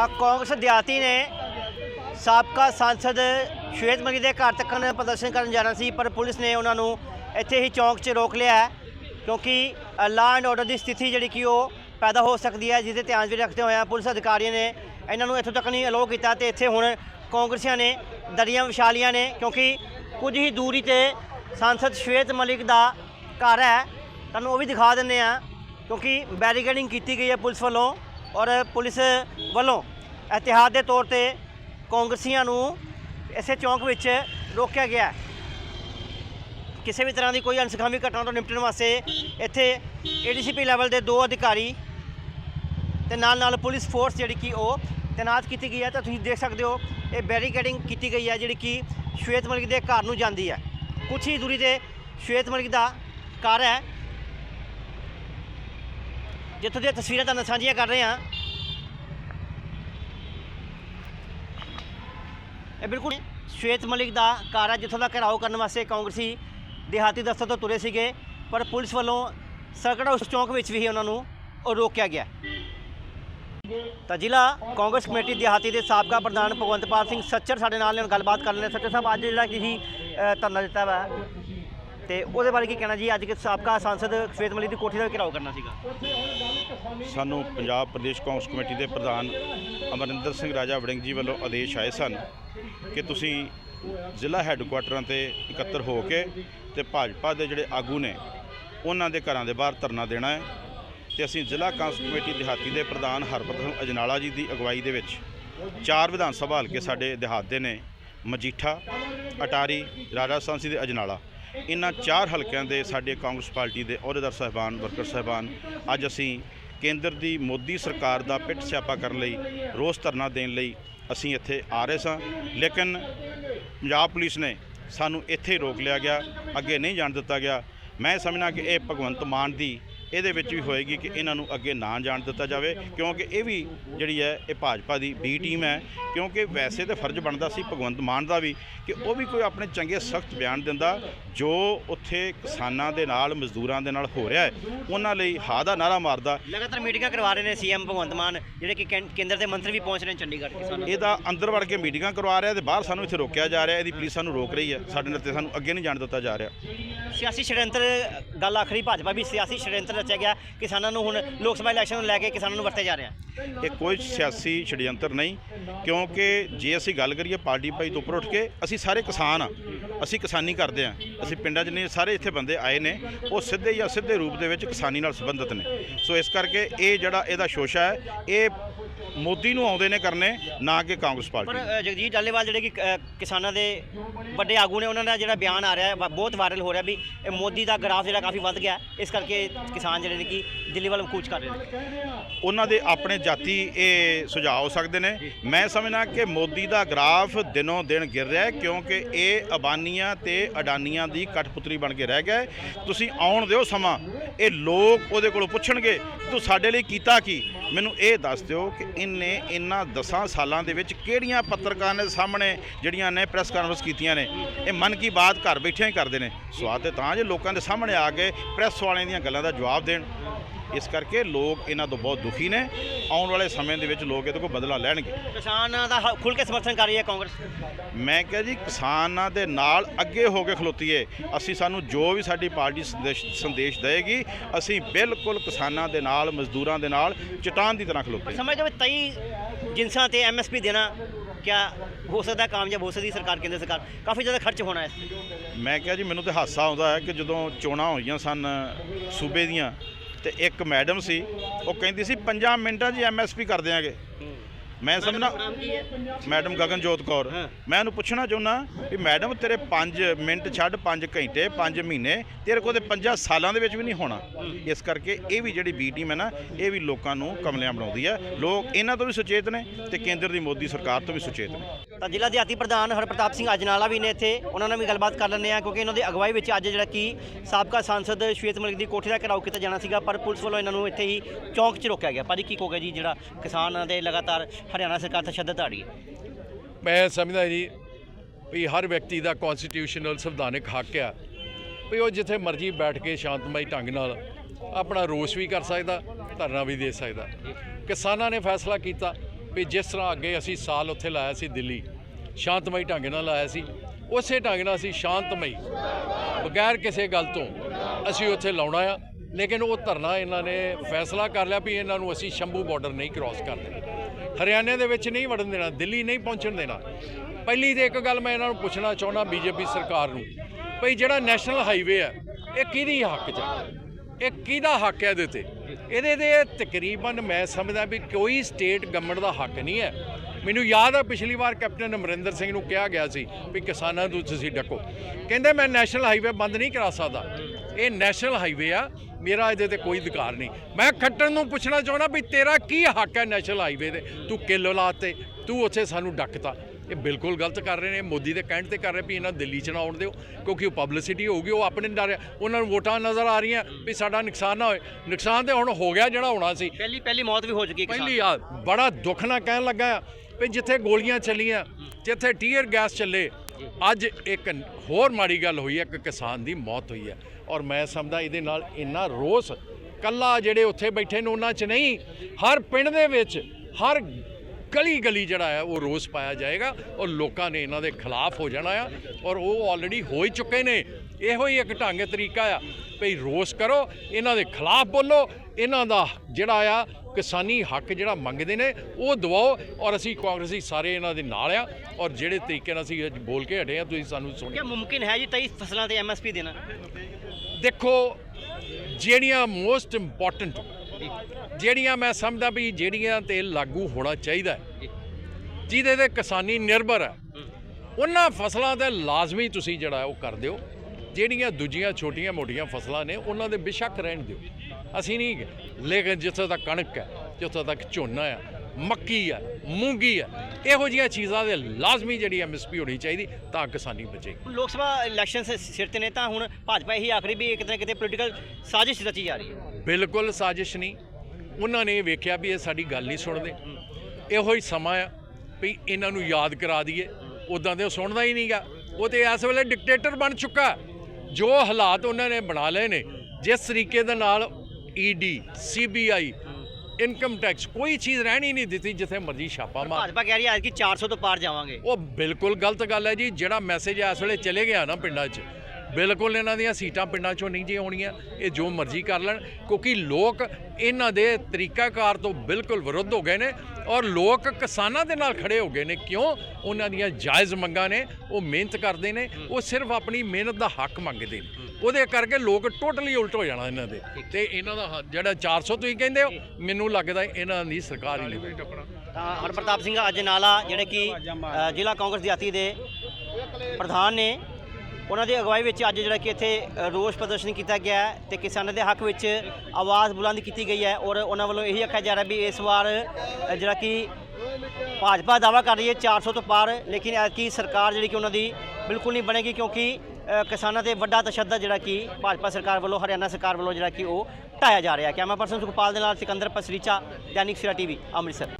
ਤਾਂ ਕਾਂਗਰਸ ਦਿਹਾਤੀ ਨੇ ਸਾਬਕਾ ਸਾਂਸਦ ਸ਼ਵੇਤ ਮਲੀ ਦੇ ਘਰ ਤੱਕ ਪ੍ਰਦਰਸ਼ਨ ਕਰਨ ਜਾਣਾ ਸੀ, ਪਰ ਪੁਲਿਸ ਨੇ ਉਹਨਾਂ ਨੂੰ ਇੱਥੇ ਹੀ ਚੌਂਕ 'ਚ ਰੋਕ ਲਿਆ ਕਿਉਂਕਿ ਲਾਅ ਐਂਡ ਆਰਡਰ ਦੀ ਸਥਿਤੀ ਜਿਹੜੀ ਕਿ ਉਹ ਪੈਦਾ ਹੋ ਸਕਦੀ ਹੈ, ਜਿਹਦੇ ਧਿਆਨ ਵਿੱਚ ਰੱਖਦੇ ਹੋਏ ਪੁਲਿਸ ਅਧਿਕਾਰੀਆਂ ਨੇ ਇਹਨਾਂ ਨੂੰ ਇੱਥੋਂ ਤੱਕ ਨਹੀਂ ਅਲੋ ਕੀਤਾ ਤੇ ਇੱਥੇ ਹੁਣ ਕਾਂਗਰਸੀਆਂ ਨੇ ਦਰੀਆਂ ਵਿਛਾਲੀਆਂ ਨੇ, ਕਿਉਂਕਿ ਕੁਝ ਹੀ ਦੂਰੀ ਤੇ ਸਾਂਸਦ ਸ਼ਵੇਤ ਮਲਿਕ ਦਾ ਘਰ ਹੈ, ਤੁਹਾਨੂੰ ਉਹ ਵੀ ਦਿਖਾ ਦਿੰਦੇ ਆ ਕਿਉਂਕਿ ਬੈਰੀਕੇਡਿੰਗ ਕੀਤੀ ਗਈ ਹੈ ਪੁਲਿਸ ਵੱਲੋਂ ਔਰ ਪੁਲਿਸ ਵੱਲੋਂ। ਇਤਿਹਾਦ ਦੇ ਤੌਰ ਤੇ ਕਾਂਗਰਸੀਆਂ ਨੂੰ ਇਸੇ ਚੌਂਕ ਵਿੱਚ ਰੋਕਿਆ ਗਿਆ ਕਿਸੇ ਵੀ ਤਰ੍ਹਾਂ ਦੀ ਕੋਈ ਅਣਸੁਖਾਵੀ ਘਟਨਾ ਤੋਂ ਨਿਪਟਣ ਵਾਸਤੇ ਇੱਥੇ ਏਡੀਸੀਪੀ ਲੈਵਲ ਦੇ ਦੋ ਅਧਿਕਾਰੀ ਤੇ ਨਾਲ ਨਾਲ ਪੁਲਿਸ ਫੋਰਸ ਜਿਹੜੀ ਕਿ ਉਹ ਤੈਨਾਤ ਕੀਤੀ ਗਈ ਹੈ ਤਾਂ ਤੁਸੀਂ ਦੇਖ ਸਕਦੇ ਹੋ, ਇਹ ਬੈਰੀਕੇਡਿੰਗ ਕੀਤੀ ਗਈ ਹੈ ਜਿਹੜੀ ਕਿ ਸ਼ਵੇਤ ਮਲਿਕ ਦੇ ਘਰ ਨੂੰ ਜਾਂਦੀ ਹੈ। ਕੁਛ ਹੀ ਦੂਰੀ ਤੇ ਸ਼ਵੇਤ ਮਲਿਕ ਦਾ ਘਰ ਹੈ। ਜਿੱਥੋਂ ਦੀਆਂ ਤਸਵੀਰਾਂ ਤੁਹਾਨੂੰ ਸਾਂਝੀਆਂ ਕਰ ਰਹੇ ਹਾਂ। ਬਿਲਕੁਲ ਸ਼ਵੇਤ ਮਲਿਕ ਦਾ ਘਰ ਜਿੱਥੋਂ ਦਾ ਘਿਰਾਓ ਕਰਨ ਵਾਸਤੇ ਕਾਂਗਰਸੀ ਦਿਹਾਤੀ ਦਫ਼ਤਰ ਤੋਂ ਤੁਰੇ ਸੀਗੇ, ਪਰ ਪੁਲਿਸ ਵੱਲੋਂ ਸਰਕਟ ਉਸ ਚੌਂਕ ਵਿੱਚ ਵੀ ਉਹਨਾਂ ਨੂੰ ਉਹ ਰੋਕਿਆ ਗਿਆ। ਤਾਂ ਜ਼ਿਲ੍ਹਾ ਕਾਂਗਰਸ ਕਮੇਟੀ ਦਿਹਾਤੀ ਦੇ ਸਾਬਕਾ ਪ੍ਰਧਾਨ ਭਗਵੰਤਪਾਲ ਸਿੰਘ ਸੱਚਰ ਸਾਡੇ ਨਾਲ ਨੇ ਗੱਲਬਾਤ ਕਰ ਲੈਣੇ ਸੱਚਰ ਸਾਹਿਬ, ਅੱਜ ਜਿਹੜਾ ਕਿ ਧਰਨਾ ਦਿੱਤਾ ਵਾ, ਤੇ ਉਹਦੇ ਬਾਰੇ ਕੀ ਕਹਿਣਾ ਜੀ? ਅੱਜ ਕਿ ਸਾਬਕਾ ਸਾਂਸਦ ਸ਼ਵੇਤ ਮਲਿਕ ਦੀ ਕੋਠੀ ਦਾ ਘਿਰਾਓ ਕਰਨਾ ਸੀਗਾ। ਸਾਨੂੰ ਪੰਜਾਬ ਪ੍ਰਦੇਸ਼ ਕਾਂਗਰਸ ਕਮੇਟੀ ਦੇ ਪ੍ਰਧਾਨ ਅਮਰਿੰਦਰ ਸਿੰਘ ਰਾਜਾ ਵੜਿੰਗ ਜੀ ਵੱਲੋਂ ਆਦੇਸ਼ ਆਏ ਸਨ ਕਿ ਤੁਸੀਂ ਜ਼ਿਲ੍ਹਾ ਹੈੱਡਕੁਆਟਰਾਂ ਤੇ ਇਕੱਤਰ ਹੋ ਕੇ ਤੇ ਭਾਜਪਾ ਦੇ ਜਿਹੜੇ ਆਗੂ ਨੇ, ਉਹਨਾਂ ਦੇ ਘਰਾਂ ਦੇ ਬਾਹਰ ਧਰਨਾ ਦੇਣਾ ਹੈ ਤੇ ਅਸੀਂ ਜ਼ਿਲ੍ਹਾ ਕਾਂਗਰਸ ਕਮੇਟੀ ਦਿਹਾਤੀ ਦੇ ਪ੍ਰਧਾਨ ਹਰਪ੍ਰਤ ਸਿੰਘ ਅਜਨਾਲਾ ਜੀ ਦੀ ਅਗਵਾਈ ਦੇ ਵਿੱਚ ਚਾਰ ਵਿਧਾਨ ਸਭਾ ਹਲਕੇ ਸਾਡੇ ਦਿਹਾਤ ਦੇ ਨੇ, ਮਜੀਠਾ, ਅਟਾਰੀ, ਰਾਜਾ ਸੀ ਦੇ ਅਜਨਾਲਾ। ਇਹਨਾਂ ਚਾਰ ਹਲਕਿਆਂ ਦੇ ਸਾਡੇ ਕਾਂਗਰਸ ਪਾਰਟੀ ਦੇ ਅਹੁਦੇਦਾਰ ਸਾਹਿਬਾਨ, ਵਰਕਰ ਸਾਹਿਬਾਨ, ਅੱਜ ਅਸੀਂ ਕੇਂਦਰ ਦੀ ਮੋਦੀ ਸਰਕਾਰ ਦਾ ਪਿੱਠ ਸਿਆਪਾ ਕਰਨ ਲਈ ਰੋਸ ਧਰਨਾ ਦੇਣ ਲਈ ਅਸੀਂ ਇੱਥੇ ਆ ਰਹੇ ਸਾਂ। ਲੇਕਿਨ ਪੰਜਾਬ ਪੁਲਿਸ ਨੇ ਸਾਨੂੰ ਇੱਥੇ ਰੋਕ ਲਿਆ ਗਿਆ, ਅੱਗੇ ਨਹੀਂ ਜਾਣ ਦਿੱਤਾ ਗਿਆ। ਮੈਂ ਸਮਝਣਾ ਕਿ ਇਹ ਭਗਵੰਤ ਮਾਨ ਦੀ ਇਹਦੇ ਵਿੱਚ ਵੀ ਹੋਏਗੀ ਕਿ ਇਹਨਾਂ ਨੂੰ ਅੱਗੇ ਨਾ ਜਾਣ ਦਿੱਤਾ ਜਾਵੇ ਕਿਉਂਕਿ ਇਹ ਵੀ ਜਿਹੜੀ ਹੈ ਇਹ ਭਾਜਪਾ ਦੀ ਬੀ ਟੀਮ ਹੈ। ਕਿਉਂਕਿ ਵੈਸੇ ਤਾਂ ਫਰਜ਼ ਬਣਦਾ ਸੀ ਭਗਵੰਤ ਮਾਨ ਦਾ ਵੀ ਕਿ ਉਹ ਵੀ ਕੋਈ ਆਪਣੇ ਚੰਗੇ ਸਖਤ ਬਿਆਨ ਦਿੰਦਾ ਜੋ ਉੱਥੇ ਕਿਸਾਨਾਂ ਦੇ ਨਾਲ ਮਜ਼ਦੂਰਾਂ ਦੇ ਨਾਲ ਹੋ ਰਿਹਾ ਹੈ। ਉਹਨਾਂ ਲਈ ਹਾਂ ਦਾ ਨਾਰਾ ਮਾਰਦਾ। ਲਗਾਤਾਰ ਮੀਟਿੰਗਾਂ ਕਰਵਾ ਰਹੇ ਨੇ ਸੀਐਮ ਭਗਵੰਤ ਮਾਨ ਜਿਹੜੇ ਕਿ ਕੇਂਦਰ ਦੇ ਮੰਤਰੀ ਵੀ ਪਹੁੰਚ ਰਹੇ ਨੇ ਚੰਡੀਗੜ੍ਹ ਕਿਸਾਨਾਂ ਇਹਦਾ ਅੰਦਰ ਵੜ ਕੇ ਮੀਟਿੰਗਾਂ ਕਰਵਾ ਰਿਹਾ ਤੇ ਬਾਹਰ ਸਾਨੂੰ ਇੱਥੇ ਰੋਕਿਆ ਜਾ ਰਿਹਾ ਇਹਦੀ ਪੁਲਿਸ ਸਾਨੂੰ ਰੋਕ ਰਹੀ ਹੈ। ਸਾਡੇ ਨਾਲ ਤੇ ਸਾਨੂੰ ਅੱਗੇ ਨਹੀਂ ਜਾਣ ਦਿੱਤਾ ਜਾ ਰਿਹਾ। ਸਿਆਸੀ ਸ਼ੜਯੰਤਰ ਗੱਲ ਆਖਰੀ ਭਾਜਪਾ ਵੀ ਸਿਆਸੀ ਸ਼ੜਯੰਤਰ ਰਚਿਆ ਗਿਆ ਕਿਸਾਨਾਂ ਨੂੰ ਹੁਣ ਲੋਕ ਸਭਾ ਇਲੈਕਸ਼ਨ ਨੂੰ ਲੈ ਕੇ ਕਿਸਾਨਾਂ ਨੂੰ ਵਰਤਿਆ ਜਾ ਰਿਹਾ। ਇਹ ਕੋਈ ਸਿਆਸੀ ਛੜਯੰਤਰ ਨਹੀਂ, ਕਿਉਂਕਿ ਜੇ ਅਸੀਂ ਗੱਲ ਕਰੀਏ ਪਾਰਟੀ ਭਾਈ ਤੋਂ ਉੱਪਰ ਉੱਠ ਕੇ, ਅਸੀਂ ਸਾਰੇ ਕਿਸਾਨ ਆ, ਅਸੀਂ ਕਿਸਾਨੀ ਕਰਦੇ ਆ, ਅਸੀਂ ਪਿੰਡਾਂ 'ਚ ਨਹੀਂ ਸਾਰੇ ਇੱਥੇ ਬੰਦੇ ਆਏ ਨੇ, ਉਹ ਸਿੱਧੇ ਜਾਂ ਸਿੱਧੇ ਰੂਪ ਦੇ ਵਿੱਚ ਕਿਸਾਨੀ ਨਾਲ ਸੰਬੰਧਿਤ ਨੇ। ਸੋ ਇਸ ਕਰਕੇ ਇਹ ਜਿਹੜਾ ਇਹਦਾ ਸ਼ੋਸ਼ਾ ਹੈ, ਇਹ ਮੋਦੀ ਨੂੰ ਆਉਂਦੇ ਨੇ ਕਰਨੇ ਨਾ ਕਿ ਕਾਂਗਰਸ ਪਰ ਪਾਰਟੀ ਅ, ਜਗਜੀਤ ਡਾਲੇਵਾਲ ਜਿਹੜੇ ਕਿ ਅ, ਕਿਸਾਨਾਂ ਦੇ ਵੱਡੇ ਆਗੂ ਨੇ ਉਹਨਾਂ ਦਾ ਜਿਹੜਾ ਬਿਆਨ ਆ ਰਿਹਾ ਹੈ ਬ- ਬਹੁਤ ਵਾਇਰਲ ਹੋ ਰਿਹਾ ਵੀ ਇਹ ਮੋਦੀ ਦਾ ਗ੍ਰਾਫ ਜਿਹੜਾ ਕਾਫੀ ਵੱਧ ਗਿਆ ਹੈ। ਇਸ ਕਰਕੇ ਕਿਸਾਨ ਜਿਹੜੇ ਨੇ ਕਿ ਦਿੱਲੀ ਵੱਲ ਕੂਚ ਕਰ ਰਹੇ ਨੇ ਉਹਨਾਂ ਦੇ ਆਪਣੇ ਜਾਤੀ ਇਹ ਸੁਝਾਅ ਹੋ ਸਕਦੇ ਨੇ ਮੈਂ ਸਮਝਣਾ ਕਿ ਮੋਦੀ ਦਾ ਗ੍ਰਾਫ ਦਿਨੋਂ ਦਿਨ ਗਿਰ ਰਿਹਾ ਹੈ ਕਿਉਂਕਿ ਇਹ ਅਬਾਨੀਆਂ ਤੇ ਅਡਾਨੀਆਂ ਦੀ ਕਠਪੁਤਲੀ ਬਣ ਕੇ ਰਹਿ ਗਿਆ ਹੈ। ਤੁਸੀਂ ਆਉਣ ਦਿਓ ਸਮਾਂ ਇਹ ਲੋਕ ਉਹਦੇ ਕੋਲੋਂ ਪੁੱਛਣਗੇ ਤੂੰ ਸਾਡੇ ਲਈ ਕੀਤਾ ਕੀ ਮੈਨੂੰ ਇਹ ਦੱਸ ਦਿਓ ਕਿ ਇਹਨੇ ਇਹਨਾਂ 10 ਸਾਲਾਂ ਦੇ ਵਿੱਚ ਕਿਹੜੀਆਂ ਪੱਤਰਕਾਰਾਂ ਦੇ ਸਾਹਮਣੇ ਜਿਹੜੀਆਂ ਨੇ ਪ੍ਰੈਸ ਕਾਨਫਰੰਸ ਕੀਤੀਆਂ ਨੇ, ਇਹ ਮਨ ਕੀ ਬਾਤ ਘਰ ਬੈਠਿਆਂ ਹੀ ਕਰਦੇ ਨੇ। ਸਵਾਦ ਤੇ ਤਾਂ ਜੇ ਲੋਕਾਂ ਦੇ ਸਾਹਮਣੇ ਆ ਕੇ ਪ੍ਰੈਸ ਵਾਲਿਆਂ ਦੀਆਂ ਗੱਲਾਂ ਦਾ ਜਵਾਬ ਦੇਣ। ਇਸ ਕਰਕੇ ਲੋਕ ਇਹਨਾਂ ਤੋਂ ਬਹੁਤ ਦੁਖੀ ਨੇ। ਆਉਣ ਵਾਲੇ ਸਮੇਂ ਦੇ ਵਿੱਚ ਲੋਕ ਇਹਦੇ ਕੋਲ ਬਦਲਾ ਲੈਣਗੇ। ਕਿਸਾਨਾਂ ਦਾ ਹ- ਖੁੱਲ੍ਹ ਕੇ ਸਮਰਥਨ ਕਰ ਰਹੀ ਹੈ ਕਾਂਗਰਸ। ਮੈਂ ਕਿਹਾ ਜੀ ਕਿਸਾਨਾਂ ਦੇ ਨਾਲ ਅੱਗੇ ਹੋ ਕੇ ਖਲੋਤੀਏ। ਅਸੀਂ ਸਾਨੂੰ ਜੋ ਵੀ ਸਾਡੀ ਪਾਰਟੀ ਸੰਦੇਸ਼ ਸੰਦੇਸ਼ ਦੇਗੀ ਅਸੀਂ ਬਿਲਕੁਲ ਕਿਸਾਨਾਂ ਦੇ ਨਾਲ ਮਜ਼ਦੂਰਾਂ ਦੇ ਨਾਲ ਚਟਾਨ ਦੀ ਤਰ੍ਹਾਂ ਖਲੋਤੇ ਹਾਂ। ਸਮਝਦੇ ਹੋ ਵੀ ਤਈ ਜਿਨਸਾਂ ਤੇ ਐਮਐਸਪੀ ਦੇਣਾ ਕਿਆ ਹੋ ਸਕਦਾ ਹੈ ਕਾਮਯਾਬ ਹੋ ਸਕਦੀ ਸਰਕਾਰ ਕੇਂਦਰ ਸਰਕਾਰ। ਕਾਫੀ ਜ਼ਿਆਦਾ ਖਰਚ ਹੋਣਾ ਹੈ। ਮੈਂ ਕਿਹਾ ਜੀ ਮੈਨੂੰ ਤੇ ਹਾਸਾ ਆਉਂਦਾ ਹੈ ਕਿ ਜਦੋਂ ਚੋਣਾਂ ਹੋਈਆਂ ਸਨ ਸੂਬੇ ਦੀਆਂ ਤੇ ਇੱਕ ਮੈਡਮ ਸੀ ਉਹ ਕਹਿੰਦੀ ਸੀ 5 ਮਿੰਟਾਂ 'ਚ ਐਮਐਸਪੀ ਕਰ ਦਿਆਂਗੇ। ਮੈਂ ਸਮਝਣਾ ਹੈ? ਮੈਡਮ ਗਗਨਜੋਤ ਕੌਰ। ਹਾਂ। ਮੈਂ ਉਹਨੂੰ ਪੁੱਛਣਾ ਚਾਹੁੰਦਾ ਵੀ ਮੈਡਮ ਤੇਰੇ 5 ਮਿੰਟ ਛੱਡ 5 ਘੰਟੇ 5 ਮਹੀਨੇ ਤੇਰੇ ਕੋਲ ਤੇ 5 ਸਾਲਾਂ ਦੇ ਵਿੱਚ ਵੀ ਨਹੀਂ ਹੋਣਾ। ਇਸ ਕਰਕੇ ਇਹ ਵੀ ਜਿਹੜੀ ਬੀ ਟੀਮ ਹੈ ਨਾ ਇਹ ਵੀ ਲੋਕਾਂ ਨੂੰ ਕਮਲਿਆਂ ਬਣਾਉਂਦੀ ਹੈ। ਲੋਕ ਇਹਨਾਂ ਤੋਂ ਵੀ ਸੁਚੇਤ ਨੇ ਤੇ ਕੇਂਦਰ ਦੀ ਮੋਦੀ ਸਰਕਾਰ ਤੋਂ ਵੀ ਸੁਚੇਤ ਨੇ। ਤਾਂ ਜ਼ਿਲ੍ਹਾ ਦਿਹਾਤੀ ਪ੍ਰਧਾਨ ਹਰਪ੍ਰਤਾਪ ਸਿੰਘ ਅਜਨਾਲਾ ਵੀ ਨੇ ਇੱਥੇ, ਉਹਨਾਂ ਨਾਲ ਵੀ ਗੱਲਬਾਤ ਕਰ ਲੈਂਦੇ ਆ ਕਿਉਂਕਿ ਇਹਨਾਂ ਦੀ ਅਗਵਾਈ ਵਿੱਚ ਅੱਜ ਜਿਹੜਾ ਕਿ ਸਾਬਕਾ ਸਾਂਸਦ ਸ਼ਵੇਤ ਮਲਿਕ ਦੀ ਕੋਠੀ ਦਾ ਘਿਰਾਓ ਕੀਤਾ ਜਾਣਾ ਸੀਗਾ, ਪਰ ਪੁਲਿਸ ਵੱਲੋਂ ਇਹਨਾਂ ਨੂੰ ਇੱਥੇ ਹੀ ਚੌਂਕ 'ਚ ਰੋਕਿਆ ਗਿਆ। ਭਾਜੀ, ਕੀ ਕਹੋਗੇ ਜੀ, ਜਿਹੜਾ ਕਿਸਾਨਾਂ ਦੇ ਲਗਾਤਾਰ ਹਰਿਆਣਾ ਸਰਕਾਰ ਤਸ਼ੱਦਦ ਆ ਰਹੀ ਹੈ? ਮੈਂ ਸਮਝਦਾ ਜੀ ਵੀ ਹਰ ਵਿਅਕਤੀ ਦਾ ਕਨਸਟੀਟਿਊਸ਼ਨਲ ਸੰਵਿਧਾਨਕ ਹੱਕ ਆ, ਵੀ ਉਹ ਜਿੱਥੇ ਮਰਜ਼ੀ ਬੈਠ ਕੇ ਸ਼ਾਂਤਮਈ ਢੰਗ ਨਾਲ ਆਪਣਾ ਰੋਸ ਵੀ ਕਰ ਸਕਦਾ, ਧਰਨਾ ਵੀ ਦੇ ਸਕਦਾ। ਕਿਸਾਨਾਂ ਨੇ ਫੈਸਲਾ ਕੀਤਾ ਵੀ ਜਿਸ ਤਰ੍ਹਾਂ ਅੱਗੇ ਅਸੀਂ ਸਾਲ ਉੱਥੇ ਲਾਇਆ ਸੀ ਦਿੱਲੀ, ਸ਼ਾਂਤਮਈ ਢੰਗ ਨਾਲ ਲਾਇਆ ਸੀ। ਉਸੇ ਢੰਗ ਨਾਲ ਅਸੀਂ ਸ਼ਾਂਤਮਈ, ਬਗੈਰ ਕਿਸੇ ਗੱਲ ਤੋਂ ਅਸੀਂ ਉੱਥੇ ਲਾਉਣਾ ਆ। ਲੇਕਿਨ ਉਹ ਧਰਨਾ ਇਹਨਾਂ ਨੇ ਫੈਸਲਾ ਕਰ ਲਿਆ ਵੀ ਇਹਨਾਂ ਨੂੰ ਅਸੀਂ ਸ਼ੰਭੂ ਬਾਰਡਰ ਨਹੀਂ ਕ੍ਰਾਸ ਕਰਦੇ ਹਰਿਆਣੇ ਦੇ ਵਿੱਚ ਨਹੀਂ ਵੜਨ ਦੇਣਾ, ਦਿੱਲੀ ਨਹੀਂ ਪਹੁੰਚਣ ਦੇਣਾ। ਪਹਿਲੀ ਤੇ ਇੱਕ ਗੱਲ ਮੈਂ ਇਹਨਾਂ ਨੂੰ ਪੁੱਛਣਾ ਚਾਹੁੰਦਾ ਬੀਜੇਪੀ ਸਰਕਾਰ ਨੂੰ, ਭਈ ਜਿਹੜਾ ਨੈਸ਼ਨਲ ਹਾਈਵੇ ਹੈ, ਇਹ ਕਿਹਦੀ ਹੱਕ 'ਚ ਹੈ? ਇਹ ਕਿਹਦਾ ਹੱਕ ਹੈ ਇਹਦੇ ਤੇ? ਇਹਦੇ ਤੇ ਤਕਰੀਬਨ ਮੈਂ ਸਮਝਦਾ ਵੀ ਕੋਈ ਸਟੇਟ ਗਵਰਨਮੈਂਟ ਦਾ ਹੱਕ ਨਹੀਂ ਹੈ। ਮੈਨੂੰ ਯਾਦ ਆ, ਪਿਛਲੀ ਵਾਰ ਕੈਪਟਨ ਅਮਰਿੰਦਰ ਸਿੰਘ ਨੂੰ ਕਿਹਾ ਗਿਆ ਸੀ ਵੀ ਕਿਸਾਨਾਂ ਨੂੰ ਤੁਸੀਂ ਡੱਕੋ। ਕਹਿੰਦੇ ਮੈਂ ਨੈਸ਼ਨਲ ਹਾਈਵੇ ਬੰਦ ਨਹੀਂ ਕਰਾ ਸਕਦਾ। ਇਹ ਨੈਸ਼ਨਲ ਹਾਈਵੇ ਆ, ਮੇਰਾ ਇਹਦੇ ਤੇ ਕੋਈ ਅਧਿਕਾਰ ਨਹੀਂ। ਮੈਂ ਖੱਟਣ ਨੂੰ ਪੁੱਛਣਾ ਚਾਹੁੰਦਾ ਵੀ ਤੇਰਾ ਕੀ ਹੱਕ ਹੈ ਨੈਸ਼ਨਲ ਹਾਈਵੇ ਤੇ? ਤੂੰ ਕਿੱਲ ਲਾਤੇ, ਤੂੰ ਉੱਥੇ ਸਾਨੂੰ ਡੱਕਤਾ। ਇਹ ਬਿਲਕੁਲ ਗਲਤ ਕਰ ਰਹੇ ਨੇ ਮੋਦੀ ਦੇ ਕਹਿਣ ਤੇ ਕਰ ਰਹੇ ਵੀ ਇਹਨਾਂ ਦਿੱਲੀ ਚ ਨਾ ਆਉਣ ਦਿਓ ਕਿਉਂਕਿ ਉਹ ਪਬਲਿਸਿਟੀ ਹੋਊਗੀ ਉਹ ਆਪਣੇ ਡਰ ਉਹਨਾਂ ਨੂੰ ਵੋਟਾਂ ਨਜ਼ਰ ਆ ਰਹੀਆਂ ਵੀ ਸਾਡਾ ਨੁਕਸਾਨ ਨਾ ਹੋਏ। ਨੁਕਸਾਨ ਤੇ ਹੁਣ ਹੋ ਗਿਆ ਜਿਹੜਾ ਹੋਣਾ ਸੀ। ਪਹਿਲੀ ਪਹਿਲੀ ਮੌਤ ਵੀ ਹੋ ਚੁੱਕੀ ਪਹਿਲੀ ਆ ਬੜਾ ਦੁੱਖ ਨਾਲ ਕਹਿਣ ਲੱਗਾ ਵੀ ਜਿੱਥੇ ਗੋਲੀਆਂ ਚੱਲੀਆਂ ਜਿੱਥੇ ਟੀਅਰ ਗੈਸ ਚੱਲੇ ਅੱਜ ਇੱਕ ਹੋਰ ਮਾੜੀ ਗੱਲ ਹੋਈ ਹੈ ਇੱਕ ਕਿਸਾਨ ਦੀ ਮੌਤ ਹੋਈ ਹੈ। ਔਰ ਮੈਂ ਸਮਝਦਾ ਇਹਦੇ ਨਾਲ ਇੰਨਾ ਰੋਸ ਕੱਲਾ ਜਿਹੜੇ ਉੱਥੇ ਬੈਠੇ ਨੇ ਉਹਨਾਂ 'ਚ ਨਹੀਂ ਹਰ ਪਿੰਡ ਦੇ ਵਿੱਚ ਹਰ ਗਲੀ ਗਲੀ ਜਿਹੜਾ ਹੈ ਉਹ ਰੋਸ ਪਾਇਆ ਜਾਏਗਾ ਔਰ ਲੋਕਾਂ ਨੇ ਇਹਨਾਂ ਦੇ ਖਿਲਾਫ ਹੋ ਜਾਣਾ ਆ ਔਰ ਉਹ ਆਲਰੇਡੀ ਹੋ ਹੀ ਚੁੱਕੇ ਨੇ। ਇਹੋ ਹੀ ਇੱਕ ਢੰਗ ਤਰੀਕਾ ਆ ਭਈ ਰੋਸ ਕਰੋ ਇਹਨਾਂ ਦੇ ਖਿਲਾਫ ਬੋਲੋ ਇਹਨਾਂ ਦਾ ਜਿਹੜਾ ਆ ਕਿਸਾਨੀ ਹੱਕ ਜਿਹੜਾ ਮੰਗਦੇ ਨੇ ਉਹ ਦਵਾਓ ਔਰ ਅਸੀਂ ਕਾਂਗਰਸੀ ਸਾਰੇ ਇਹਨਾਂ ਦੇ ਨਾਲ ਆ ਔਰ ਜਿਹੜੇ ਤਰੀਕੇ ਨਾਲ ਅਸੀਂ ਅੱਜ ਬੋਲ ਕੇ ਹਟੇ ਆ ਤੁਸੀਂ ਸਾਨੂੰ ਸੁਣ ਕੀ ਮੁਮਕਿਨ ਹੈ ਜੀ 23 ਫਸਲਾਂ ਤੇ ਐਮਐਸਪੀ ਦੇਣਾ? ਦੇਖੋ ਜਿਹੜੀਆਂ ਮੋਸਟ ਇੰਪੋਰਟੈਂਟ ਜਿਹੜੀਆਂ ਮੈਂ ਸਮਝਦਾ ਵੀ ਜਿਹੜੀਆਂ ਤੇ ਲਾਗੂ ਹੋਣਾ ਚਾਹੀਦਾ ਹੈ, ਜਿਹਦੇ ਤੇ ਕਿਸਾਨੀ ਨਿਰਭਰ ਹੈ, ਉਹਨਾਂ ਫਸਲਾਂ ਤੇ ਲਾਜ਼ਮੀ ਤੁਸੀਂ ਜਿਹੜਾ ਉਹ ਕਰ ਦਿਓ। ਜਿਹੜੀਆਂ ਦੂਜੀਆਂ ਛੋਟੀਆਂ ਮੋਟੀਆਂ ਫਸਲਾਂ ਨੇ, ਉਹਨਾਂ ਦੇ ਬੇਸ਼ੱਕ ਰਹਿਣ ਦਿਓ। ਅਸੀਂ ਨਹੀਂ ਲੇਕਿਨ ਜਿੱਥੇ ਤੱਕ ਕਣਕ ਹੈ, ਜਿੱਥੇ ਤੱਕ ਝੋਨਾ ਹੈ, ਮੱਕੀ ਹੈ, ਮੂੰਗੀ ਹੈ ਇਹੋ ਜਿਹੀਆਂ ਚੀਜ਼ਾਂ ਦੇ ਲਾਜ਼ਮੀ ਜਿਹੜੀ ਐਮਐਸਪੀ ਹੋਣੀ ਚਾਹੀਦੀ ਤਾਂ ਕਿਸਾਨੀ ਬਚੇਗੀ। ਲੋਕ ਸਭਾ ਇਲੈਕਸ਼ਨ ਸਿਰ ਤੇ ਨੇ ਤਾਂ ਹੁਣ ਭਾਜਪਾ ਇਹੀ ਆਖਰੀ ਵੀ ਕਿਤੇ ਨਾ ਕਿਤੇ ਪੋਲੀਟੀਕਲ ਸਾਜ਼ਿਸ਼ ਰਚੀ ਜਾ ਰਹੀ ਹੈ। ਬਿਲਕੁਲ ਸਾਜ਼ਿਸ਼ ਨਹੀਂ। ਉਹਨਾਂ ਨੇ ਵੇਖਿਆ ਵੀ ਇਹ ਸਾਡੀ ਗੱਲ ਨਹੀਂ ਸੁਣਦੇ। ਇਹੋ ਹੀ ਸਮਾਂ ਆ ਵੀ ਇਹਨਾਂ ਨੂੰ ਯਾਦ ਕਰਾ ਦਈਏ। ਉਦਾਂ ਦੇ ਸੁਣਦਾ ਹੀ ਨਹੀਂਗਾ। ਉਹ ਤੇ ਇਸ ਵੇਲੇ ਡਿਕਟੇਟਰ ਬਣ ਚੁੱਕਾ। ਜੋ ਹਾਲਾਤ ਉਹਨਾਂ ਨੇ ਬਣਾ ਲਏ ਨੇ ਜਿਸ ਤਰੀਕੇ ਦੇ ਨਾਲ ਈਡੀ ਸੀਬੀਆਈ ਇਨਕਮ ਟੈਕਸ ਕੋਈ ਚੀਜ਼ ਰਹਿਣੀ ਨਹੀਂ ਦਿੱਤੀ ਜਿੱਥੇ ਮਰਜ਼ੀ ਛਾਪਾ ਮਾਰ। ਭਾਜਪਾ ਕਹਿ ਰਹੀ ਹੈ ਕਿ 400 ਤੋਂ ਪਾਰ ਜਾਵਾਂਗੇ। ਉਹ ਬਿਲਕੁਲ ਗਲਤ ਗੱਲ ਹੈ ਜੀ ਜਿਹੜਾ ਮੈਸੇਜ ਇਸ ਵੇਲੇ ਚਲੇ ਗਿਆ ਨਾ ਪਿੰਡਾਂ 'ਚ ਬਿਲਕੁਲ ਇਹਨਾਂ ਦੀਆਂ ਸੀਟਾਂ ਪਿੰਡਾਂ 'ਚੋਂ ਨਹੀਂ ਜੀ ਆਉਣੀਆਂ ਇਹ ਜੋ ਮਰਜ਼ੀ ਕਰ ਲੈਣ ਕਿਉਂਕਿ ਲੋਕ ਇਹਨਾਂ ਦੇ ਤਰੀਕਾਕਾਰ ਤੋਂ ਬਿਲਕੁਲ ਵਿਰੁੱਧ ਹੋ ਗਏ ਨੇ ਔਰ ਲੋਕ ਕਿਸਾਨਾਂ ਦੇ ਨਾਲ ਖੜੇ ਹੋ ਗਏ ਨੇ। ਕਿਉਂ? ਉਹਨਾਂ ਦੀਆਂ ਜਾਇਜ਼ ਮੰਗਾਂ ਨੇ ਉਹ ਮਿਹਨਤ ਕਰਦੇ ਨੇ ਉਹ ਸਿਰਫ ਆਪਣੀ ਮਿਹਨਤ ਦਾ ਹੱਕ ਮੰਗਦੇ ਨੇ। ਉਹਦੇ ਕਰਕੇ ਲੋਕ ਟੋਟਲੀ ਉਲਟ ਹੋ ਜਾਣਾ ਇਹਨਾਂ ਦੇ। ਤੇ ਇਹਨਾਂ ਦਾ ਹ- ਜਿਹੜਾ 400 ਤੁਸੀਂ ਕਹਿੰਦੇ ਹੋ ਮੈਨੂੰ ਲੱਗਦਾ ਇਹਨਾਂ ਦੀ ਸਰਕਾਰ ਹੀ ਨਹੀਂ। ਤਾਂ ਹਰਪ੍ਰਤਾਪ ਸਿੰਘ ਅਜਨਾਲਾ ਜਿਹੜੇ ਕਿ ਜ਼ਿਲ੍ਹਾ ਕਾਂਗਰਸ ਦਿਹਾਤੀ ਦੇ ਪ੍ਰਧਾਨ ਨੇ ਉਹਨਾਂ ਦੀ ਅਗਵਾਈ ਵਿੱਚ ਅੱਜ ਜਿਹੜਾ ਕਿ ਇੱਥੇ ਰੋਸ ਪ੍ਰਦਰਸ਼ਨ ਕੀਤਾ ਗਿਆ ਹੈ ਤੇ ਕਿਸਾਨਾਂ ਦੇ ਹੱਕ ਵਿੱਚ ਆਵਾਜ਼ ਬੁਲੰਦ ਕੀਤੀ ਗਈ ਹੈ ਔਰ ਉਹਨਾਂ ਵੱਲੋਂ ਇਹੀ ਆਖਿਆ ਜਾ ਰਿਹਾ ਵੀ ਇਸ ਵਾਰ ਜਿਹੜਾ ਕਿ ਭਾਜਪਾ ਦਾਵਾ ਕਰ ਰਹੀ ਹੈ 400 ਤੋਂ ਪਾਰ, ਲੇਕਿਨ ਐਤਕੀ ਸਰਕਾਰ ਜਿਹੜੀ ਕਿ ਉਹਨਾਂ ਦੀ ਬਿਲਕੁਲ ਨਹੀਂ ਬਣੇਗੀ ਕਿਉਂਕਿ ਕਿਸਾਨਾਂ ਤੇ ਵੱਡਾ ਤਸ਼ੱਦਦ ਜਿਹੜਾ ਕਿ ਭਾਜਪਾ ਸਰਕਾਰ ਵੱਲੋਂ, ਹਰਿਆਣਾ ਸਰਕਾਰ ਵੱਲੋਂ ਜਿਹੜਾ ਕਿ ਉਹ ਢਾਇਆ ਜਾ ਰਿਹਾ ਕੈਮਰਾ ਪਰਸਨ ਸੁਖਪਾਲ ਦੇ ਨਾਲ ਸਿਕੰਦਰ ਪਸਰੀਚਾ, ਦੈਨਿਕ ਸਿਰਾ ਟੀਵੀ, ਅੰਮ੍ਰਿਤਸਰ।